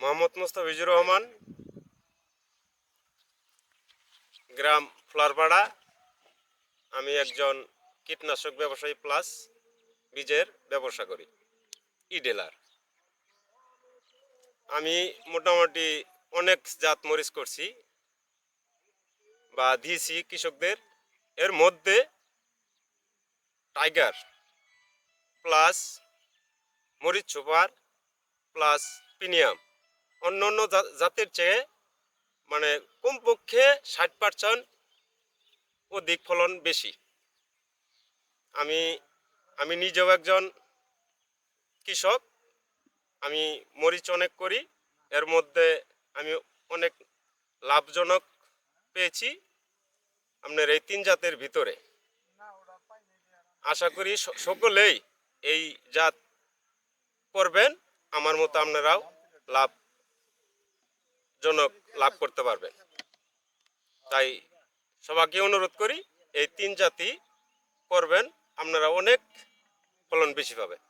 মোহাম্মদ মুস্তাফিজুর রহমান, গ্রাম ফ্লারপাড়া। আমি একজন কীটনাশক ব্যবসায়ী প্লাস বীজের ব্যবসা করি ই ডিলার আমি মোটামুটি অনেক জাত মরিচ করছি বা দিয়েছি কৃষকদের। এর মধ্যে টাইগার প্লাস মরিচ সুপার প্লাস প্রিমিয়াম অন্য অন্য জাতের চেয়ে মানে কমপক্ষে ষাট পার্সেন্ট অধিক ফলন বেশি। আমি আমি নিজেও একজন কৃষক, আমি মরিচ অনেক করি, এর মধ্যে আমি অনেক লাভজনক পেয়েছি আপনার এই তিন জাতের ভিতরে। আশা করি সকলেই এই জাত করবেন, আমার মতো আপনারাও লাভজনক লাভ করতে পারবেন তাই সবাইকে অনুরোধ করি, এই তিন জাতি করবেন, আপনারা অনেক ফলন বেশি পাবেন।